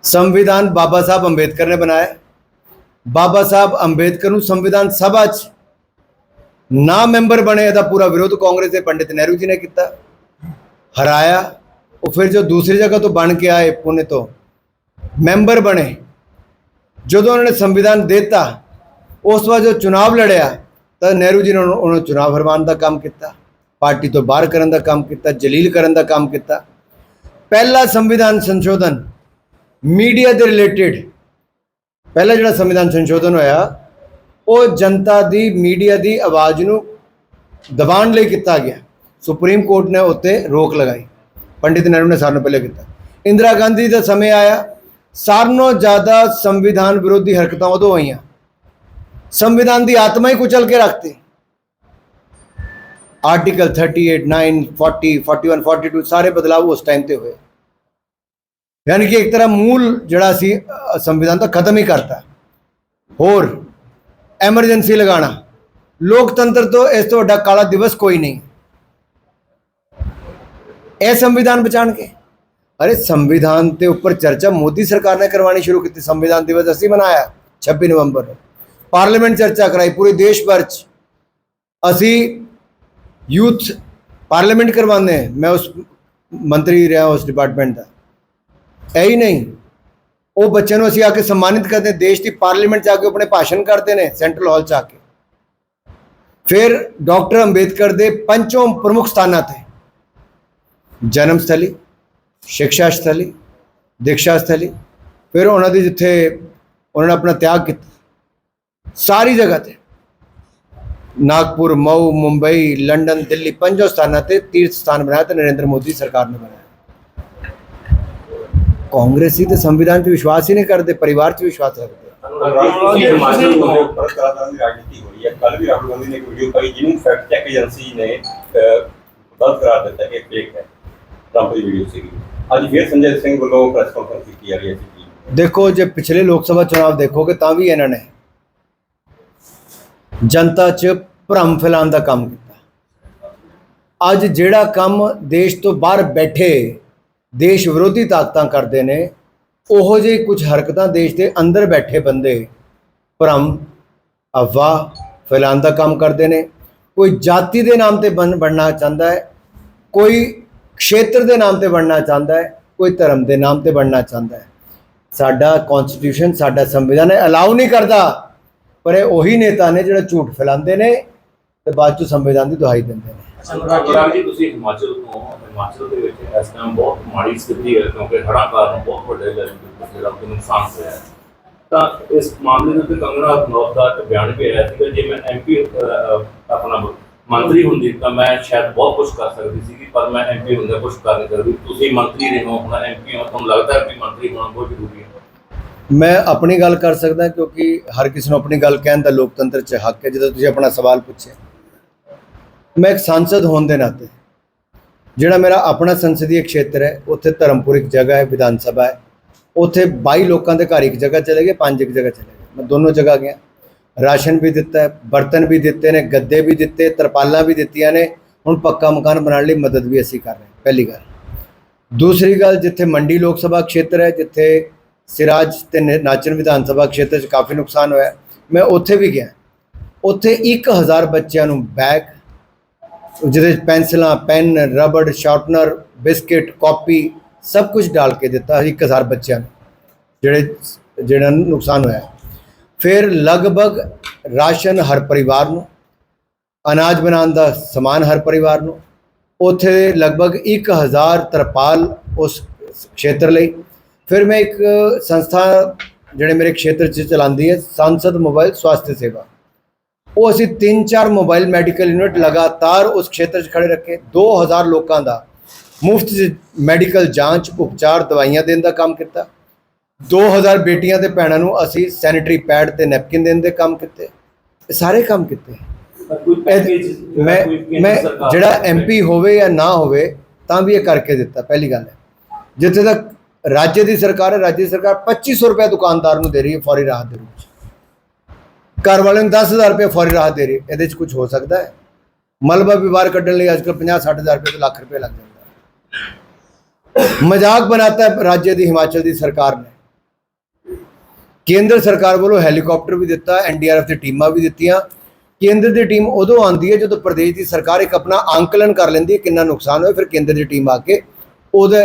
ਸੰਵਿਧਾਨ ਬਾਬਾ ਸਾਹਿਬ ਅੰਬੇਦਕਰ ਨੇ ਬਣਾਇਆ ਬਾਬਾ ਸਾਹਿਬ ਅੰਬੇਦਕਰ ਨੂੰ ਸੰਵਿਧਾਨ ਸਭਾ 'ਚ ਨਾ ਮੈਂਬਰ ਬਣੇ ਇਹਦਾ ਪੂਰਾ ਵਿਰੋਧ ਕਾਂਗਰਸ ਦੇ ਪੰਡਿਤ ਨਹਿਰੂ ਜੀ ਨੇ ਕੀਤਾ ਹਰਾਇਆ ਉਹ ਫਿਰ ਜੋ ਦੂਸਰੀ ਜਗ੍ਹਾ ਤੋਂ ਬਣ ਕੇ ਆਏ ਪੁਣੇ ਤੋਂ ਮੈਂਬਰ ਬਣੇ ਜਦੋਂ ਉਹਨਾਂ ਨੇ ਸੰਵਿਧਾਨ ਦਿੱਤਾ ਉਸ ਵਾਰ ਜੋ ਚੁਣਾਵ ਲੜਿਆ ਤਾਂ ਨਹਿਰੂ ਜੀ ਨੇ ਉਹਨਾਂ ਨੂੰ ਚੁਣਾਵ ਹਰਵਾਉਣ ਦਾ ਕੰਮ ਕੀਤਾ ਪਾਰਟੀ ਤੋਂ ਬਾਹਰ ਕਰਨ ਦਾ ਕੰਮ ਕੀਤਾ ਜਲੀਲ ਕਰਨ ਦਾ ਕੰਮ ਕੀਤਾ ਪਹਿਲਾ ਸੰਵਿਧਾਨ ਸੰਸ਼ੋਧਨ ਮੀਡੀਆ ਦੇ ਰਿਲੇਟਡ ਪਹਿਲਾ ਜਿਹੜਾ ਸੰਵਿਧਾਨ ਸੰਸ਼ੋਧਨ ਹੋਇਆ, ਉਹ ਜਨਤਾ ਦੀ, ਮੀਡੀਆ ਦੀ ਆਵਾਜ਼ ਨੂੰ ਦਬਾਉਣ ਲਈ ਕੀਤਾ ਗਿਆ। ਸੁਪਰੀਮ ਕੋਰਟ ਨੇ ਉੱਤੇ ਰੋਕ ਲਗਾਈ। ਪੰਡਿਤ ਨਹਿਰੂ ਨੇ ਸਾਰਿਆਂ ਨੂੰ ਪਹਿਲੇ ਕੀਤਾ। ਇੰਦਰਾ ਗਾਂਧੀ ਦਾ ਸਮੇਂ ਆਇਆ। ਸਾਰਨੋਂ ਜ਼ਿਆਦਾ ਸੰਵਿਧਾਨ ਵਿਰੋਧੀ ਹਰਕਤਾਂ ਉਦੋਂ ਹੋਈਆਂ। ਸੰਵਿਧਾਨ ਦੀ ਆਤਮਾ ਹੀ ਕੁਚਲ ਕੇ ਰੱਖਤੀ। ਆਰਟੀਕਲ 38 9 40 41 42 ਸਾਰੇ ਬਦਲਾਅ ਉਸ ਟਾਈਮ ਤੇ ਹੋਏ। यानी कि एक तरह मूल जड़ा सी अ, संविधान तो खत्म ही करता होर एमरजेंसी लगाना लोकतंत्र तो इस तो वड्डा काला दिवस कोई नहीं ਇਹ ਸੰਵਿਧਾਨ ਬਚਾਣ ਕੇ ਅਰੇ ਸੰਵਿਧਾਨ ਦੇ ਉੱਪਰ ਚਰਚਾ ਮੋਦੀ ਸਰਕਾਰ ਨੇ ਕਰਵਾਣੀ ਸ਼ੁਰੂ ਕੀਤੀ ਸੰਵਿਧਾਨ ਦਿਵਸ ਅਸੀਂ ਮਨਾਇਆ 26 ਨਵੰਬਰ ਨੂੰ ਪਾਰਲੀਮੈਂਟ ਚਰਚਾ ਕਰਾਈ ਪੂਰੇ ਦੇਸ਼ ਭਰ ਚ ਅਸੀਂ ਯੂਥ ਪਾਰਲੀਮੈਂਟ ਕਰਵਾਉਂਦੇ ਹਾਂ ਮੈਂ ਉਸ ਮੰਤਰੀ ਰਿਹਾ ਉਸ ਡਿਪਾਰਟਮੈਂਟ ਦਾ ਹੈ ਹੀ ਨਹੀਂ। ਉਹ ਬੱਚਿਆਂ ਨੂੰ ਅਸੀਂ ਆ ਕੇ ਸਨਮਾਨਿਤ ਕਰਦੇ ਦੇਸ਼ ਦੀ ਪਾਰਲੀਮੈਂਟ ਚ ਆ ਕੇ ਆਪਣੇ ਭਾਸ਼ਣ ਕਰਦੇ ਨੇ, ਸੈਂਟਰਲ ਹਾਲ ਚ ਆ ਕੇ। ਫਿਰ ਡਾਕਟਰ ਅੰਬੇਦਕਰ ਦੇ ਪੰਜੋਂ ਪ੍ਰਮੁੱਖ ਸਥਾਨਾਂ ਤੇ ਜਨਮ ਸਥਲੀ, ਸਿੱਖਿਆ ਸਥਲੀ, ਦੀਕਸ਼ਾ ਸਥਲੀ, ਫਿਰ ਉਹਨਾਂ ਦੀ ਜਿੱਥੇ ਉਹਨਾਂ ਨੇ ਆਪਣਾ ਤਿਆਗ ਕੀਤਾ। ਸਾਰੀ ਜਗ੍ਹਾ ਤੇ ਨਾਗਪੁਰ, ਮਊ, ਮੁੰਬਈ, ਲੰਡਨ, ਦਿੱਲੀ ਪੰਜੋ ਸਥਾਨਾਂ ਤੇ ਤੀਰਥ ਸਥਾਨ ਬਣਾਇਆ ਤੇ ਨਰਿੰਦਰ ਮੋਦੀ ਸਰਕਾਰ ਨੇ ਬਣਾਇਆ। ਕਾਂਗਰਸੀ ਤੇ ਸੰਵਿਧਾਨ 'ਚ ਵਿਸ਼ਵਾਸ ਹੀ ਨਹੀਂ ਕਰਦੇ ਪਰਿਵਾਰ 'ਚ ਵਿਸ਼ਵਾਸ ਰੱਖਦੇ ਤੁਸੀਂ ਹਿਮਾਚਲ ਤੋਂ ਫ਼ਰਕ ਕਰਾਤਾਂ ਦੀ ਰਾਜਨੀਤੀ ਹੋ ਰਹੀ ਹੈ। ਕੱਲ ਵੀ ਰਾਹੁਲ ਗਾਂਧੀ ਨੇ ਇੱਕ ਵੀਡੀਓ ਪਾਈ ਜਿਹਨੂੰ ਫੈਕਟ ਚੈੱਕ ਏਜੰਸੀ ਨੇ ਅਹ, ਗਲਤ ਕਰਾਰ ਦਿੱਤਾ ਕਿ ਫੇਕ ਹੈ। ਟਰੰਪ ਦੀ ਵੀਡੀਓ ਸੀਗੀ। ਅੱਜ ਫਿਰ ਸੰਜੇ ਸਿੰਘ ਵੱਲੋਂ ਪ੍ਰੈਸ ਕਾਨਫਰੰਸ ਕੀਤੀ ਜਾ ਰਹੀ ਹੈ ਸੀ ਦੇਖੋ ਜੇ ਪਿਛਲੇ ਲੋਕ ਸਭਾ ਚੁਣਾਵ ਦੇਖੋਗੇ ਤਾਂ ਵੀ ਇਹਨਾਂ ਨੇ ਜਨਤਾ 'ਚ ਭਰਮ ਫੈਲਾਉਣ ਦਾ ਕੰਮ ਕੀਤਾ। ਅੱਜ ਜਿਹੜਾ ਕੰਮ ਦੇਸ਼ ਤੋਂ ਬਾਹਰ ਬੈਠੇ ਦੇਸ਼ ਵਿਰੋਧੀ ਤਾਕਤਾਂ ਕਰਦੇ ਨੇ ਉਹੋ ਜਿਹੀ ਕੁਝ ਹਰਕਤਾਂ ਦੇਸ਼ ਦੇ ਅੰਦਰ ਬੈਠੇ ਬੰਦੇ ਭਰਮ ਅਫਵਾਹ ਫੈਲਾਉਣ ਦਾ ਕੰਮ ਕਰਦੇ ਨੇ। ਕੋਈ ਜਾਤੀ ਦੇ ਨਾਮ ਤੇ ਬਣ ਬਣਨਾ ਚਾਹੁੰਦਾ ਹੈ ਕੋਈ ਖੇਤਰ ਦੇ ਨਾਮ ਤੇ ਬਣਨਾ ਚਾਹੁੰਦਾ ਹੈ ਕੋਈ ਧਰਮ ਦੇ ਨਾਮ ਤੇ ਬਣਨਾ ਚਾਹੁੰਦਾ ਹੈ। ਸਾਡਾ ਕਨਸਟੀਟਿਊਸ਼ਨ ਸਾਡਾ ਸੰਵਿਧਾਨ ਅਲਾਉ ਨਹੀਂ ਕਰਦਾ ਪਰ ਇਹ ਉਹੀ ਨੇਤਾ ਨੇ ਜਿਹੜਾ ਝੂਠ ਫੈਲਾਉਂਦੇ ਨੇ ਤੇ ਬਾਅਦ ਚ ਸੰਵਿਧਾਨ ਦੀ ਦੁਹਾਈ ਦਿੰਦੇ ਨੇ। ਜੀ ਤੁਸੀਂ ਹਿਮਾਚਲ ਤੋਂ ਹਿਮਾਚਲ ਦੇ ਵਿੱਚ ਇਸ ਟਾਈਮ ਬਹੁਤ ਮਾੜੀ ਸਥਿਤੀ ਹੈ ਕਿਉਂਕਿ ਹੜ੍ਹਾਂ ਕਾਰਨ ਬਹੁਤ ਵੱਡੇ ਲੈਵਲ ਜਿਹੜਾ ਕਿ ਨੁਕਸਾਨ ਹੋਇਆ ਹੈ। ਤਾਂ ਇਸ ਮਾਮਲੇ ਦੇ ਉੱਤੇ ਕੰਗਣਾ ਰਣੌਤ ਦਾ ਇੱਕ ਬਿਆਨ ਵੀ ਆਇਆ ਸੀਗਾ, ਜੇ ਮੈਂ ਐਮਪੀ ਆਪਣਾ ਮੰਤਰੀ ਹੁੰਦੀ ਤਾਂ ਮੈਂ ਸ਼ਾਇਦ ਬਹੁਤ ਕੁਝ ਕਰ ਸਕਦੀ ਸੀ ਪਰ ਮੈਂ ਐਮਪੀ ਹੁੰਦਾ ਕੁਝ ਕਰ ਨਹੀਂ ਸਕਦੀ। ਤੁਸੀਂ ਮੰਤਰੀ ਰਹੇ ਹੋ, ਹੁਣ ਐਮਪੀ ਹੋ, ਤੁਹਾਨੂੰ ਲੱਗਦਾ ਕਿ ਮੰਤਰੀ ਹੋਣਾ ਬਹੁਤ ਜ਼ਰੂਰੀ ਹੈ। ਮੈਂ ਆਪਣੀ ਗੱਲ ਕਰ ਸਕਦਾ ਕਿਉਂਕਿ ਹਰ ਕਿਸੇ ਨੂੰ ਆਪਣੀ ਗੱਲ ਕਹਿਣ ਦਾ ਲੋਕਤੰਤਰ 'ਚ ਹੱਕ ਹੈ, ਜਦੋਂ ਤੁਸੀਂ ਆਪਣਾ ਸਵਾਲ ਪੁੱਛਿਆ। ਮੈਂ ਇੱਕ ਸੰਸਦ ਹੋਣ ਦੇ ਨਾਤੇ ਜਿਹੜਾ ਮੇਰਾ ਆਪਣਾ ਸੰਸਦੀ ਖੇਤਰ ਹੈ, ਉੱਥੇ ਧਰਮਪੁਰ ਇੱਕ ਜਗ੍ਹਾ ਹੈ, ਵਿਧਾਨ ਸਭਾ ਹੈ। ਉੱਥੇ 22 ਲੋਕਾਂ ਦੇ ਘਰ ਇੱਕ ਜਗ੍ਹਾ ਚਲੇ ਗਏ, ਪੰਜ ਇੱਕ ਜਗ੍ਹਾ ਚਲੇ ਗਏ। ਮੈਂ ਦੋਨੋਂ ਜਗ੍ਹਾ ਗਿਆ। ਰਾਸ਼ਨ ਵੀ ਦਿੱਤਾ ਹੈ, ਬਰਤਨ ਵੀ ਦਿੱਤੇ ਨੇ, ਗੱਦੇ ਵੀ ਦਿੱਤੇ, ਤਰਪਾਲਾਂ ਵੀ ਦਿੱਤੀਆਂ ਨੇ। ਹੁਣ ਪੱਕਾ ਮਕਾਨ ਬਣਾਉਣ ਲਈ ਮਦਦ ਵੀ ਅਸੀਂ ਕਰ ਰਹੇ ਹਾਂ, ਪਹਿਲੀ ਗੱਲ। ਦੂਸਰੀ ਗੱਲ, ਜਿੱਥੇ ਮੰਡੀ ਲੋਕ ਸਭਾ ਖੇਤਰ ਹੈ, ਜਿੱਥੇ ਸਿਰਾਜ ਤੇ ਨਾਚਨ ਵਿਧਾਨ ਸਭਾ ਖੇਤਰ 'ਚ ਕਾਫੀ ਨੁਕਸਾਨ ਹੋਇਆ ਮੈਂ ਉੱਥੇ ਵੀ ਗਿਆ। ਉੱਥੇ 1000 ਬੱਚਿਆਂ ਨੂੰ ਬੈਗ ਜਿਹਦੇ 'ਚ ਪੈਨਸਲਾਂ, pen, rubber, sharpener, biscuit, copy ਸਭ ਕੁਝ ਡਾਲ ਕੇ ਦਿੱਤਾ 1000 ਬੱਚਿਆਂ ਨੂੰ, ਜਿਹੜੇ ਜਿਹੜਾ ਨੂੰ ਨੁਕਸਾਨ ਹੋਇਆ। ਫਿਰ ਲਗਭਗ ਰਾਸ਼ਨ ਹਰ ਪਰਿਵਾਰ ਨੂੰ, ਅਨਾਜ ਬਣਾਉਣ ਦਾ ਸਮਾਨ ਹਰ ਪਰਿਵਾਰ ਨੂੰ, ਉੱਥੇ ਲਗਭਗ 1000 ਤਰਪਾਲ ਉਸ ਖੇਤਰ ਲਈ। ਫਿਰ ਮੈਂ ਇੱਕ ਸੰਸਥਾ, ਜਿਹੜੇ ਮੇਰੇ ਖੇਤਰ 'ਚ ਚਲਾਉਂਦੀ ਹੈ, ਸੰਸਦ ਮੋਬਾਈਲ ਸਵਾਸਥ ਸੇਵਾ। ਉਹ ਅਸੀਂ 3-4 ਮੋਬਾਈਲ ਮੈਡੀਕਲ ਯੂਨਿਟ ਲਗਾਤਾਰ ਉਸ ਖੇਤਰ 'ਚ ਖੜੇ ਰੱਖੇ। 2000 ਲੋਕਾਂ ਦਾ ਮੁਫਤ ਮੈਡੀਕਲ ਜਾਂਚ ਉਪਚਾਰ ਦਵਾਈਆਂ ਦੇਣ ਦਾ ਕੰਮ ਕੀਤਾ। 2000 ਬੇਟੀਆਂ ਤੇ ਭੈਣਾਂ ਨੂੰ ਅਸੀਂ ਸੈਨੀਟਰੀ ਪੈਡ ਤੇ ਨੈਪਕਿਨ ਦੇਣ ਦੇ ਕੰਮ ਕੀਤੇ। ਇਹ ਸਾਰੇ ਕੰਮ ਕੀਤੇ। ਮੈਂ ਮੈਂ ਜਿਹੜਾ ਐਮਪੀ ਹੋਵੇ ਜਾਂ ਨਾ ਹੋਵੇ ਤਾਂ ਵੀ ਇਹ ਕਰਕੇ ਦਿੱਤਾ। ਪਹਿਲੀ ਗੱਲ ਹੈ। ਜਿੱਥੇ ਤੱਕ ਰਾਜ ਦੀ ਸਰਕਾਰ ਹੈ ਰਾਜ ਦੀ ਸਰਕਾਰ 2500 ਰੁਪਏ ਦੁਕਾਨਦਾਰ ਨੂੰ ਦੇ ਰਹੀ ਹੈ ਫੌਰੀ ਰਾਹਤ ਦੇ ਰੂਪ 'ਚ। ਘਰ ਵਾਲੇ ਨੂੰ 10000 ਰੁਪਏ ਫੌਰੀ ਰਾਹਤ ਦੇ ਰਹੇ। ਇਹਦੇ 'ਚ ਕੁਝ ਹੋ ਸਕਦਾ ਹੈ? ਮਲਬਾ ਵੀ ਬਾਹਰ ਕੱਢਣ ਲਈ ਅੱਜਕੱਲ 50 60000 ਰੁਪਏ ਤੋਂ ਲੱਖ ਰੁਪਏ ਲੱਗ ਜਾਂਦਾ ਹੈ ਮਜ਼ਾਕ ਬਣਾਤਾ ਹੈ ਰਾਜ ਦੀ, ਹਿਮਾਚਲ ਦੀ ਸਰਕਾਰ ਨੇ। ਕੇਂਦਰ ਸਰਕਾਰ ਵੱਲੋਂ ਹੈਲੀਕਾਪਟਰ ਵੀ ਦਿੱਤਾ ਐਨਡੀਆਰਐਫ ਦੀ ਟੀਮਾਂ ਵੀ ਦਿੱਤੀਆਂ। ਕੇਂਦਰ ਦੀ ਟੀਮ ਉਦੋਂ ਆਉਂਦੀ ਹੈ ਜਦੋਂ ਪ੍ਰਦੇਸ਼ ਦੀ ਸਰਕਾਰ ਇੱਕ ਆਪਣਾ ਅੰਕਲਨ ਕਰ ਲੈਂਦੀ ਹੈ ਕਿੰਨਾ ਨੁਕਸਾਨ ਹੋਇਆ, ਫਿਰ ਕੇਂਦਰ ਦੀ ਟੀਮ ਆ ਕੇ ਉਹਦਾ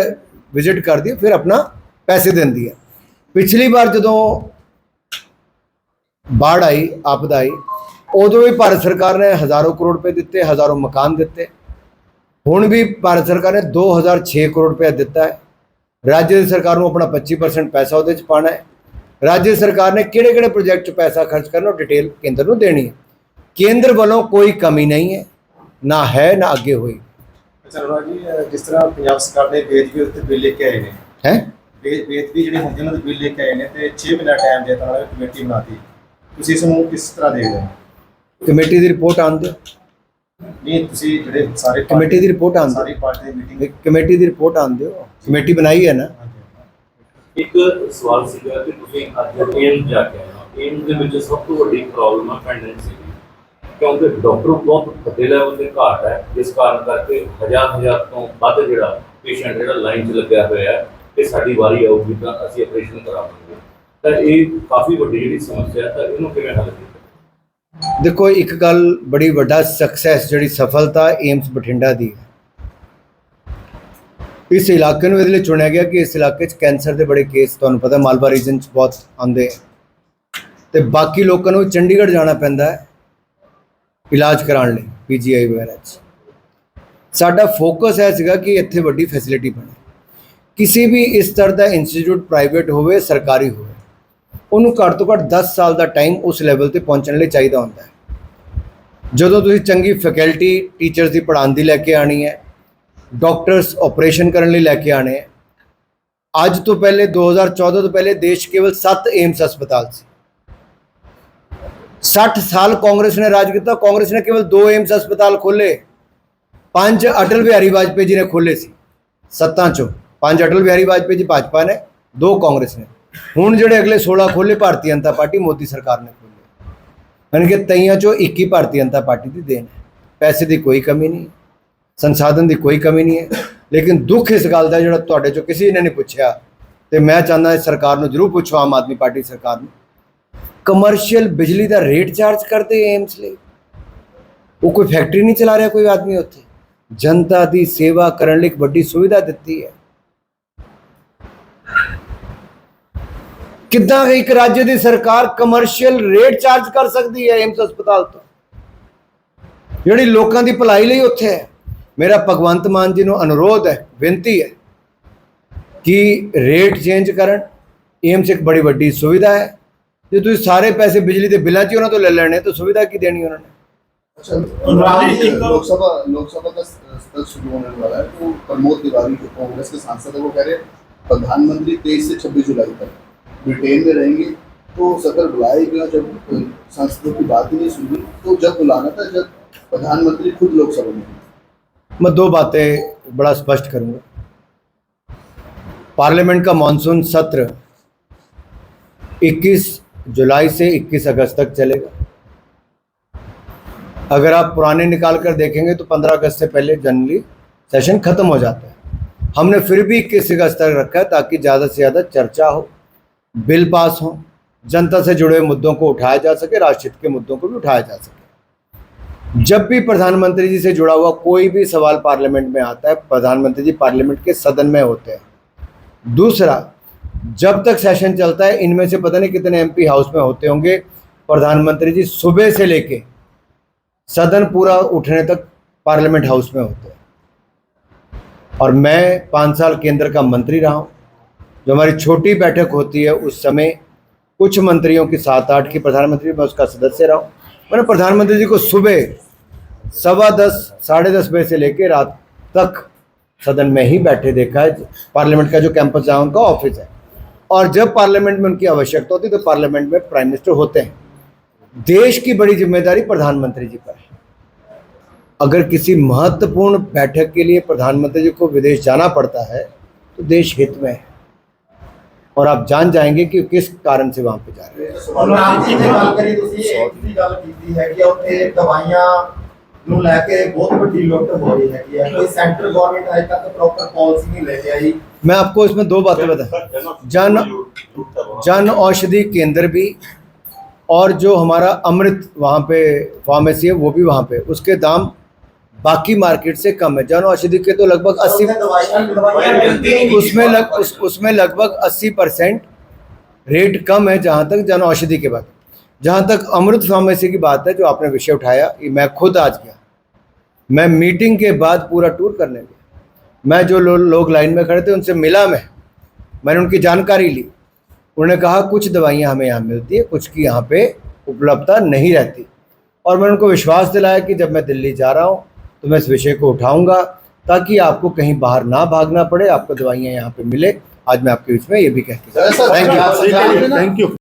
ਵਿਜ਼ਿਟ ਕਰਦੀ ਹੈ, ਫਿਰ ਆਪਣਾ ਪੈਸੇ ਦਿੰਦੀ ਹੈ। ਪਿਛਲੀ ਵਾਰ ਜਦੋਂ ਬਾੜ ਆਈ ਆਪਦਾ ਆਈ ਉਦੋਂ ਵੀ ਭਾਰਤ ਸਰਕਾਰ ਨੇ ਹਜ਼ਾਰੋਂ ਕਰੋੜ ਰੁਪਏ ਦਿੱਤੇ ਹਜ਼ਾਰੋਂ ਮਕਾਨ ਦਿੱਤੇ। ਹੁਣ ਵੀ ਭਾਰਤ ਸਰਕਾਰ ਨੇ 2006 ਕਰੋੜ ਰੁਪਏ ਦਿੱਤਾ ਹੈ। ਰਾਜ ਦੀ ਸਰਕਾਰ ਨੂੰ ਆਪਣਾ 25% ਪੈਸਾ ਉਹਦੇ ਚ ਪਾਣਾ ਹੈ। ਰਾਜ ਸਰਕਾਰ ਨੇ ਕਿਹੜੇ ਕਿਹੜੇ ਪ੍ਰੋਜੈਕਟ 'ਚ ਪੈਸਾ ਖਰਚ ਕਰਨਾ ਉਹ ਡਿਟੇਲ ਕੇਂਦਰ ਨੂੰ ਦੇਣੀ ਹੈ। ਕੇਂਦਰ ਵੱਲੋਂ ਕੋਈ ਕਮੀ ਨਹੀਂ ਹੈ ਨਾ ਹੈ ਨਾ ਅੱਗੇ ਹੋਈ। ਜੀ ਅਹ ਜਿਸ ਤਰ੍ਹਾਂ ਪੰਜਾਬ ਸਰਕਾਰ ਨੇ ਬੇਦਬੀ ਉੱਤੇ ਬਿੱਲ ਲੈ ਕੇ ਆਏ ਨੇ। ਹੈ? ਬੇਦਬੀ ਜਿਹੜੇ ਹੁੰਦੇ ਉਹਨਾਂ ਦੇ ਬਿੱਲ ਲੈ ਕੇ ਆਏ ਨੇ ਤੇ 6 ਮਹੀਨਾ ਟਾਈਮ ਦਿੱਤਾ ਉਹਨਾਂ ਨੇ ਕਮੇਟੀ ਬਣਾਤੀ। ਤੁਸੀਂ ਇਸ ਨੂੰ ਕਿਸ ਤਰ੍ਹਾਂ ਦੇਖਦੇ ਹੋ? ਕਮੇਟੀ ਦੀ ਰਿਪੋਰਟ ਆਉਣ ਦਿਓ। ਨਹੀਂ ਤੁਸੀਂ ਜਿਹੜੇ ਸਾਰੇ ਕਮੇਟੀ ਦੀ ਰਿਪੋਰਟ ਆਉਣ ਸਾਰੀ ਪਾਰਟੀ ਦੀ ਮੀਟਿੰਗ ਕਮੇਟੀ ਦੀ ਰਿਪੋਰਟ ਆਉਣ ਦਿਓ। ਕਮੇਟੀ ਬਣਾਈ ਹੈ ਨਾ। ਇੱਕ ਸਵਾਲ ਸੀਗਾ ਕਿ ਤੁਸੀਂ ਅੱਜ ਏਮ ਜਾ ਕੇ ਆਏ ਹੋ। ਏਮ ਦੇ ਵਿੱਚ ਸਭ ਤੋਂ ਵੱਡੀ ਪ੍ਰੋਬਲਮ ਹੈ ਪੈਂਡੈਂਸੀ ਦੀ। ਕਿਉਂਕਿ ਡਾਕਟਰ ਬਹੁਤ ਵੱਡੇ ਲੈਵਲ ਤੇ ਘਾਟ ਹੈ। ਜਿਸ ਕਾਰਨ ਕਰਕੇ ਹਜ਼ਾਰ ਹਜ਼ਾਰ ਤੋਂ ਵੱਧ ਜਿਹੜਾ ਪੇਸ਼ੈਂਟ ਜਿਹੜਾ ਲਾਈਨ 'ਚ ਲੱਗਿਆ ਹੋਇਆ ਹੈ ਕਿ ਸਾਡੀ ਵਾਰੀ ਆਊਗੀ ਤਾਂ ਅਸੀਂ ਆਪਰੇਸ਼ਨ ਕਰਾਵਾਂਗੇ। ਤਾਂ ਇਹ ਕਾਫੀ ਵੱਡੀ ਜਿਹੜੀ ਸਮੱਸਿਆ ਤਾਂ ਇਹਨੂੰ ਕਿਵੇਂ ਹੱਲ ਕੀਤਾ ਦੇਖੋ, ਇੱਕ ਗੱਲ ਬੜੀ ਵੱਡਾ ਸਕਸੈਸ ਜਿਹੜੀ ਸਫਲਤਾ ਏਮਸ ਬਠਿੰਡਾ ਦੀ ਹੈ। ਇਸ ਇਲਾਕੇ ਨੂੰ ਇਹਦੇ ਲਈ ਚੁਣਿਆ ਗਿਆ ਕਿ ਇਸ ਇਲਾਕੇ 'ਚ ਕੈਂਸਰ ਦੇ ਬੜੇ ਕੇਸ ਤੁਹਾਨੂੰ ਪਤਾ, ਮਾਲਵਾ ਰੀਜਨ 'ਚ ਬਹੁਤ ਆਉਂਦੇ ਹੈ ਤੇ ਬਾਕੀ ਲੋਕਾਂ ਨੂੰ ਚੰਡੀਗੜ੍ਹ ਜਾਣਾ ਪੈਂਦਾ ਹੈ, ਇਲਾਜ ਕਰਾਉਣ ਲਈ, ਪੀਜੀਆਈ ਵਗੈਰਾ 'ਚ। ਸਾਡਾ ਫੋਕਸ ਹੈ ਸੀਗਾ ਕਿ ਇੱਥੇ ਵੱਡੀ ਫੈਸਿਲਿਟੀ ਬਣੇ। ਕਿਸੇ ਵੀ ਇਸ ਤਰ੍ਹਾਂ ਦਾ ਇੰਸਟੀਚਿਊਟ ਪ੍ਰਾਈਵੇਟ ਹੋਵੇ, ਸਰਕਾਰੀ ਹੋਵੇ। ਉਹਨੂੰ ਘੱਟ ਤੋਂ ਘੱਟ 10 ਸਾਲ ਦਾ ਟਾਈਮ ਉਸ ਲੈਵਲ ਤੇ ਪਹੁੰਚਣ ਲਈ ਚਾਹੀਦਾ ਹੁੰਦਾ ਹੈ। ਜਦੋਂ ਤੁਸੀਂ ਚੰਗੀ ਫੈਕਲਟੀ ਟੀਚਰਸ ਦੀ ਪੜ੍ਹਾਉਣ ਦੀ ਲੈ ਕੇ ਆਣੀ ਹੈ ਡਾਕਟਰਸ ਆਪਰੇਸ਼ਨ ਕਰਨ ਲਈ ਲੈ ਕੇ ਆਣੇ ਹੈ, ਅੱਜ ਤੋਂ ਪਹਿਲੇ 2014 ਤੋਂ ਪਹਿਲੇ ਦੇਸ਼ 'ਚ ਕੇਵਲ 7 ਏਮਸ ਹਸਪਤਾਲ ਸੀ। 60 ਸਾਲ ਕਾਂਗਰਸ ਨੇ ਰਾਜ ਕੀਤਾ, ਕਾਂਗਰਸ ਨੇ ਕੇਵਲ 2 ਏਮਸ ਹਸਪਤਾਲ ਖੋਲੇ ਪੰਜ ਅਟਲ ਬਿਹਾਰੀ ਵਾਜਪੇਈ ਜੀ ਨੇ ਖੋਲੇ ਸੀ, ਸੱਤਾਂ ਚੋਂ। ਪੰਜ ਅਟਲ ਬਿਹਾਰੀ ਵਾਜਪੇਈ ਜੀ ਭਾਜਪਾ ਨੇ, ਦੋ ਕਾਂਗਰਸ ਨੇ। ਹੁਣ ਜਿਹੜੇ ਅਗਲੇ 16 ਖੋਲੇ ਭਾਰਤੀ ਜਨਤਾ ਪਾਰਟੀ ਮੋਦੀ ਸਰਕਾਰ ਨੇ ਖੋਲੇ ਯਾਨੀ ਕਿ ਤਈਆਂ ਚੋਂ 21 ਭਾਰਤੀ ਜਨਤਾ ਪਾਰਟੀ ਦੀ ਦੇਣ ਹੈ। ਪੈਸੇ ਦੀ ਕੋਈ ਕਮੀ ਨਹੀਂ, ਸੰਸਾਧਨ ਦੀ ਕੋਈ ਕਮੀ ਨਹੀਂ ਹੈ। ਲੇਕਿਨ ਦੁੱਖ ਇਸ ਗੱਲ ਦਾ ਜਿਹੜਾ ਤੁਹਾਡੇ ਚੋਂ ਕਿਸੇ ਨੇ ਨਹੀਂ ਪੁੱਛਿਆ। ਤੇ ਮੈਂ ਚਾਹੁੰਦਾ ਸਰਕਾਰ ਨੂੰ ਜ਼ਰੂਰ ਪੁੱਛੋ, ਆਮ ਆਦਮੀ ਪਾਰਟੀ ਸਰਕਾਰ ਨੂੰ। ਕਮਰਸ਼ੀਅਲ ਬਿਜਲੀ ਦਾ ਰੇਟ ਚਾਰਜ ਕਰਦੇ ਏਮਸ ਲਈ। ਉਹ ਕੋਈ ਫੈਕਟਰੀ ਨਹੀਂ ਚਲਾ ਰਿਹਾ ਕੋਈ ਆਦਮੀ ਉੱਥੇ। ਜਨਤਾ ਦੀ ਸੇਵਾ ਕਰਨ ਲਈ ਇੱਕ ਵੱਡੀ ਸੁਵਿਧਾ ਦਿੱਤੀ ਹੈ। ਕਿੱਦਾਂ ਇੱਕ ਰਾਜ ਦੀ ਸਰਕਾਰ ਕਮਰਸ਼ੀਅਲ ਰੇਟ ਚਾਰਜ ਕਰ ਸਕਦੀ ਹੈ ਏਮਸ ਹਸਪਤਾਲ ਤੋਂ ਜਿਹੜੀ ਲੋਕਾਂ ਦੀ ਭਲਾਈ ਲਈ ਉੱਥੇ ਹੈ ਮੇਰਾ ਭਗਵੰਤ ਮਾਨ ਜੀ ਨੂੰ ਅਨੁਰੋਧ ਹੈ ਬੇਨਤੀ ਹੈ ਕਿ ਰੇਟ ਚੇਂਜ ਕਰਨ ਏਮਸ ਇੱਕ ਬੜੀ ਵੱਡੀ ਸੁਵਿਧਾ ਹੈ ਜੇ ਤੁਸੀਂ ਸਾਰੇ ਪੈਸੇ ਬਿਜਲੀ ਦੇ ਬਿੱਲਾਂ 'ਚ ਹੀ ਉਹਨਾਂ ਤੋਂ ਲੈ ਲੈਣੇ ਤਾਂ ਸੁਵਿਧਾ ਕੀ ਦੇਣੀ ਉਹਨਾਂ ਨੇ अच्छा अनुराग जी, लोकसभा लोकसभा का सत्र शुरू होने वाला है तो प्रमोद तिवारी जो कांग्रेस के सांसद है वो कह रहे हैं प्रधानमंत्री तेईस से छब्बीस जुलाई तक ब्रिटेन में रहेंगे। तो सदर बुलाएगा जब अ, सांसदों की बात ही नहीं सुनी तो जब बुलाना था जब प्रधानमंत्री खुद लोकसभा में मैं दो बातें बड़ा स्पष्ट करूँगा। पार्लियामेंट का मानसून सत्र 21 जुलाई से 21 अगस्त तक चलेगा। अगर आप पुराने निकाल कर देखेंगे तो 15 अगस्त से पहले जनरली सेशन खत्म हो जाता है। हमने फिर भी 21 अगस्त तक रखा है ताकि ज़्यादा से ज़्यादा चर्चा हो। बिल पास हो, जनता से जुड़े मुद्दों को उठाया जा सके राष्ट्रहित के मुद्दों को भी उठाया जा सके। जब भी प्रधानमंत्री जी से जुड़ा हुआ कोई भी सवाल पार्लियामेंट में आता है, प्रधानमंत्री जी पार्लियामेंट के सदन में होते हैं। दूसरा, जब तक सेशन चलता है, इनमें से पता नहीं कितने एमपी हाउस में होते होंगे, प्रधानमंत्री जी सुबह से लेके सदन पूरा उठने तक पार्लियामेंट हाउस में होते हैं। और मैं पाँच साल केंद्र का मंत्री रहा हूँ। जो हमारी छोटी बैठक होती है, उस समय कुछ मंत्रियों की सात आठ की प्रधानमंत्री, मैं उसका सदस्य रहा हूँ। मैंने प्रधानमंत्री जी को सुबह सवा दस, साढ़े दस बजे से लेकर रात तक सदन में ही बैठे देखा है। पार्लियामेंट का जो कैंपस जहाँ उनका ऑफ़िस है। और जब पार्लियामेंट में उनकी आवश्यकता होती है तो पार्लियामेंट में प्राइम मिनिस्टर होते हैं। देश की बड़ी ज़िम्मेदारी प्रधानमंत्री जी पर है। अगर किसी महत्वपूर्ण बैठक के लिए प्रधानमंत्री जी को विदेश जाना पड़ता है तो देश हित में है। और आप जान जाएंगे कि किस कारण से वहां पे जा रहे हैं अनुराग ਜੀ ਨੇ ਗੱਲ ਕਰੀ ਤੁਸੀਂ ਇੱਕ ਦੀ ਗੱਲ ਕੀਤੀ ਹੈ ਕਿ ਉੱਥੇ ਦਵਾਈਆਂ ਨੂੰ ਲੈ ਕੇ ਬਹੁਤ ਵੱਡੀ ਲੁੱਟ ਹੋ ਰਹੀ ਹੈਗੀ ਹੈ ਕੋਈ ਸੈਂਟਰ ਗਵਰਨਮੈਂਟ ਅਜੇ ਤੱਕ ਪ੍ਰੋਪਰ ਪਾਲਿਸੀ ਨਹੀਂ ਲੈ ਕੇ ਆਈ मैं आपको इसमें दो बातें बता जन जन औषधि केंद्र भी और जो हमारा अमृत वहाँ पे फार्मेसी है वो भी वहाँ पे उसके दाम बाकी मार्केट से कम है। जन औषधि के तो लगभग अस्सी उसमें लग, उस, उसमें लगभग अस्सी परसेंट रेट कम है जहाँ तक जन औषधि के बाद। जहाँ तक अमृत फार्मेसी की बात है जो आपने विषय उठाया ये मैं खुद आज गया। मैं मीटिंग के बाद पूरा टूर करने गया। मैं जो लो, लोग लाइन में खड़े थे उनसे मिला मैं। मैंने उनकी जानकारी ली। उन्होंने कहा कुछ दवाइयाँ हमें यहाँ मिलती है कुछ की यहाँ पे उपलब्धता नहीं रहती। और मैंने उनको विश्वास दिलाया कि जब मैं दिल्ली जा रहा हूँ तो मैं इस विषय को उठाऊंगा ताकि आपको कहीं बाहर ना भागना पड़े आपको दवाइयाँ यहाँ पे मिले आज मैं आपके बीच में ये भी कहती हूँ sir, thank sir, you sir, thank you